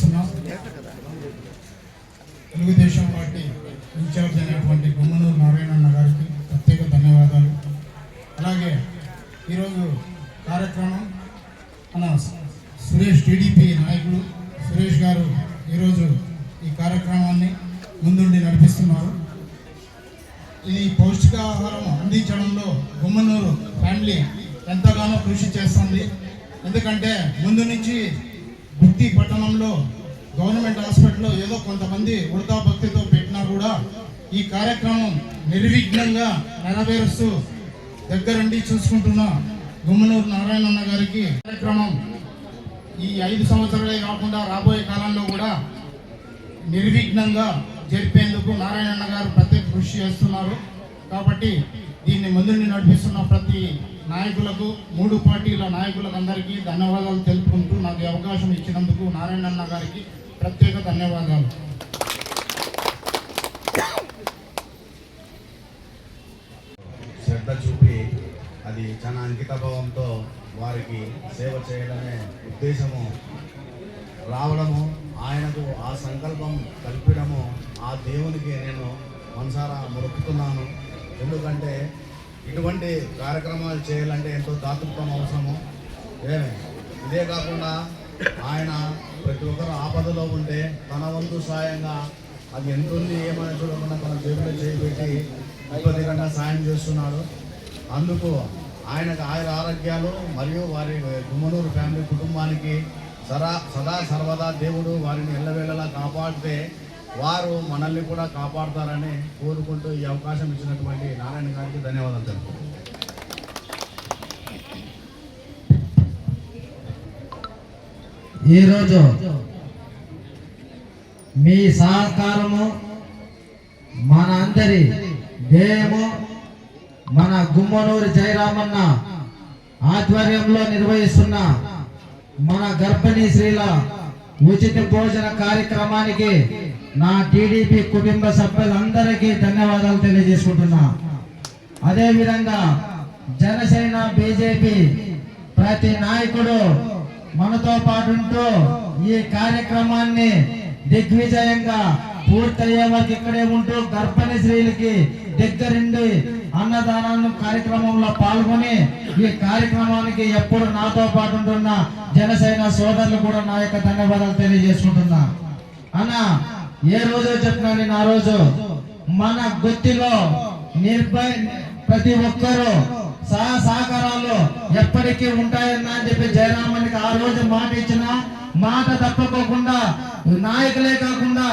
చేస్తున్నాం. Telugu Desam party incharge అయినటువంటి గుమ్మనూరు నారాయణన్న గారికి ప్రత్యేక ధన్యవాదాలు. అలాగే ఈరోజు కార్యక్రమం మన సురేష్ టీడీపీ నాయకుడు సురేష్ గారు ఈరోజు ఈ కార్యక్రమాన్ని ముందుండి నడిపిస్తున్నారు. ఇది పౌష్టికాహారం అందించడంలో గుమ్మనూరు ఫ్యామిలీ ఎంతగానో కృషి చేస్తుంది. ఎందుకంటే ముందు నుంచి గుత్తి పట్టణంలో గవర్నమెంట్ హాస్పిటల్లో ఏదో కొంతమంది వృధా భక్తితో పెట్టినా కూడా ఈ కార్యక్రమం నిర్విఘ్నంగా నెరవేరుస్తూ దగ్గరుండి చూసుకుంటున్న గుమ్మనూరు నారాయణన్న గారికి కార్యక్రమం ఈ ఐదు సంవత్సరాలే కాకుండా రాబోయే కాలంలో కూడా నిర్విఘ్నంగా జరిపేందుకు నారాయణన్న గారు ప్రత్యేక కృషి చేస్తున్నారు. కాబట్టి దీన్ని ముందుని నడిపిస్తున్న ప్రతి నాయకులకు మూడు పార్టీల నాయకులకు అందరికీ ధన్యవాదాలు తెలుపుకుంటూ నాకు అవకాశం ఇచ్చినందుకు నారాయణన్న గారికి ప్రత్యేక ధన్యవాదాలు. శ్రద్ధ చూపి అది చాలా అంకితభావంతో వారికి సేవ చేయడమే ఉద్దేశము. రావడము ఆయనకు ఆ సంకల్పం కల్పడము ఆ దేవునికి నేను మనసారా మొక్కుతున్నాను ఎందుకంటే ఇటువంటి కార్యక్రమాలు చేయాలంటే ఎంతో దాతృత్వం అవసరము. ఏమే? ఇదే కాకుండా ఆయన ప్రతి ఒక్కరు ఆపదలో ఉంటే తన వంతు సాయంగా అది ఎంత ఉంది ఏమని చూడకుండా తన జేబులో చేయబెట్టి గంట సాయం చేస్తున్నాడు. అందుకు ఆయనకు ఆయన ఆరోగ్యాలు మరియు వారి గుమ్మనూరు ఫ్యామిలీ కుటుంబానికి సదా సదా సర్వదా దేవుడు వారిని ఎల్లవేళలా కాపాడితే వారు మనల్ని కూడా కాపాడతారని కోరుకుంటూ ఈ అవకాశం ఇచ్చినటువంటి నారాయణ గారికి ధన్యవాదాలు తెలుపుతున్నాను. ఈరోజు మీ సహకారము మన అందరి ధ్యేయము మన గుమ్మనూరు జయరామన్న ఆధ్వర్యంలో నిర్వహిస్తున్న మన గర్భిణీ స్త్రీల ఉచిత భోజన కార్యక్రమానికి నా టీడీపీ కుటుంబ సభ్యులందరికీ ధన్యవాదాలు తెలియజేసుకుంటున్నా. అదేవిధంగా జనసేన బీజేపీ ప్రతి నాయకుడు మనతో పాటు ఉంటూ ఈ కార్యక్రమాన్ని దిగ్విజయంగా పూర్తయ్యే వరకు ఇక్కడే ఉంటూ గర్భిణీ స్త్రీలకి దగ్గరుండి అన్నదానం కార్యక్రమంలో పాల్గొని ఈ కార్యక్రమానికి ఎప్పుడు నాతో పాటు ఉంటున్న జనసేన సోదరులు కూడా నా యొక్క ధన్యవాదాలు తెలియజేసుకుంటున్నా. అన్న ఏ రోజు చెప్పినా నేను ఆ రోజు మన గుత్తిలో నిర్భయ ప్రతి ఒక్కరూ సహా సహకారాలు ఎప్పటికీ ఉంటాయన్నా అని చెప్పి జయరామన్కి ఆ రోజు మాట ఇచ్చిన మాట తప్పకోకుండా నాయకులే కాకుండా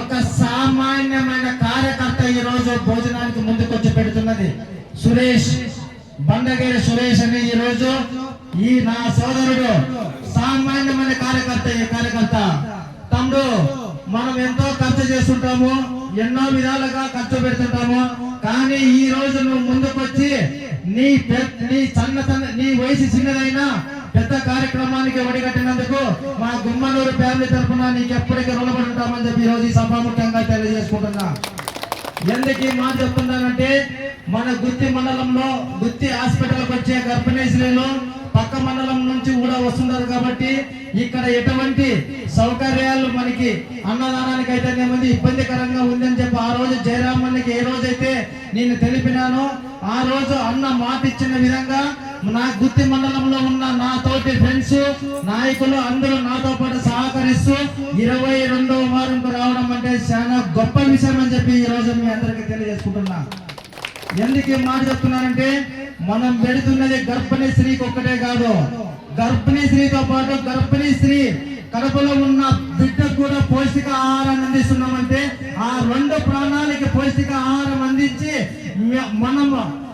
ఒక సామాన్యమైన కార్యకర్త ఈ రోజు భోజనానికి ముందుకొచ్చి పెడుతున్నది. సురేష్ బండగేరి సురేష్ అని ఈ రోజు ఈ నా సోదరుడు సామాన్యమైన కార్యకర్త ఈ కార్యకర్త. తమ్ముడు మనం ఎంతో ఖర్చు చేస్తుంటాము. ఎన్నో విధాలుగా ఖర్చు పెడుతుంటాము. కానీ ఈ రోజు నువ్వు ముందుకొచ్చి నీ నీ చిన్న నీ వయసు చిన్నదైనా పెద్ద కార్యక్రమానికి ఒడిగట్టినందుకు మా గుమ్మనూరు ఫ్యామిలీ తరఫున నీకు ఎప్పటికీ రుణపడి ఉంటామని చెప్పి ఈ రోజు ఈ సభాముఖ్యంగా తెలియజేసుకుంటున్నా. ఎందుకు ఈ మాట చెప్తున్నానంటే మన గుత్తి మండలంలో గుత్తి హాస్పిటల్కి వచ్చే గర్భిణీ స్త్రీలు పక్క మండలం నుంచి కూడా వస్తున్నారు కాబట్టి ఇక్కడ ఎటువంటి సౌకర్యాలు మనకి అన్నదానానికి అయితే ఇబ్బందికరంగా ఉందని చెప్పి ఆ రోజు జయరామన్కి ఏ రోజైతే నేను తెలిపినానో ఆ రోజు అన్న మాట ఇచ్చిన విధంగా నా గుత్తి మండలంలో ఉన్న నా తోటి ఫ్రెండ్స్ నాయకులు అందరూ నాతో పాటు సహకరిస్తూ ఇరవై రెండవ వారంకు రావడం అంటే చాలా గొప్ప విషయం అని చెప్పి ఈ రోజు మీ అందరికీ తెలియజేసుకుంటున్నా. ఎందుకు మాట చెప్తున్నానంటే మనం పెడుతున్నది గర్భిణీ స్త్రీకి ఒక్కటే కాదు. గర్భిణీ స్త్రీతో పాటు గర్భిణీ స్త్రీ కడపలో ఉన్న బిడ్డకు కూడా పౌష్టిక ఆహారాన్ని అందిస్తున్నామంటే ఆ రెండు ప్రాణాలకి పౌష్టిక ఆహారం అందించి మనం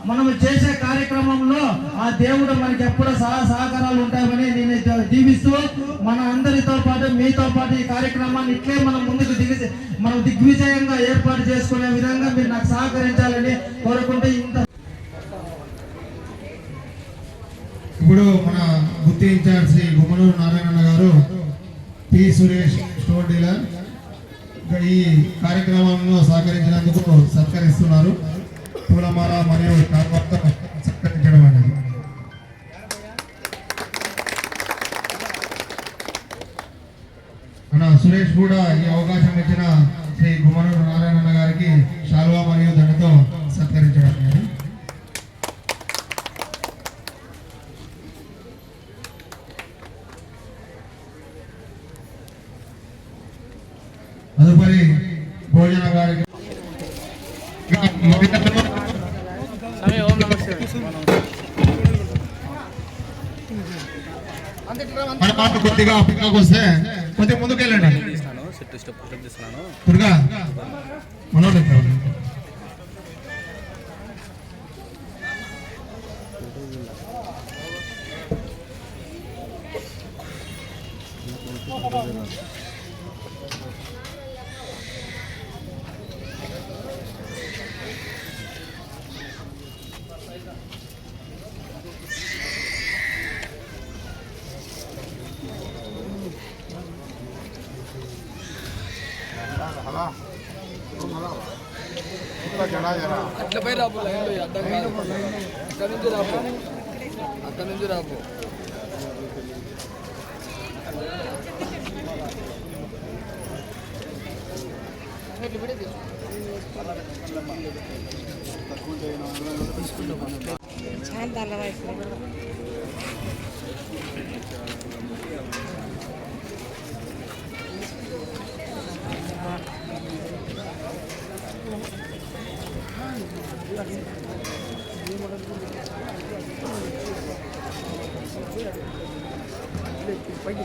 మనం చేసే కార్యక్రమంలో ఆ దేవుడు మనకి ఎప్పుడు సహా సహకారాలు ఉంటాయని నేను దీవిస్తూ మన అందరితో పాటు మీతో పాటు ఈ కార్యక్రమాన్ని ఇట్లే మనం ముందుకు దిగి మనం దిగ్విజయంగా ఏర్పాటు చేసుకునే విధంగా మీరు నాకు సహకరించాలని కోరుకుంటున్నాను. ఇప్పుడు మన గుత్తి ఇన్ఛార్జ్ శ్రీ గుమ్మనూరు నారాయణ గారు పి సురేష్ స్టోర్ డీలర్. ఈ కార్యక్రమంలో సహకరించినందుకు సత్కరిస్తున్నారు. పూలమాల మరియు తర్వాత సత్కరించడం అనేది. మన సురేష్ కూడా ఈ అవకాశం ఇచ్చిన శ్రీ గుమ్మనూరు నారాయణ గారికి శాల్వా మరియు దండతో సత్కరించడం జరిగింది. భోజన మన మాట కొద్దిగా పక్కకు వస్తే కొద్దిగా ముందుకు వెళ్ళండి సెట్ స్టెప్ స్టెప్ తీస్తున్నాను దుర్గా మనోడు ఎక్కడ ఉన్నాడు? అట్లా రాబు లైన్లో అర్థం కాదు. అక్కడ నుంచి రాబు. అక్కడ నుంచి రాబు. పైకి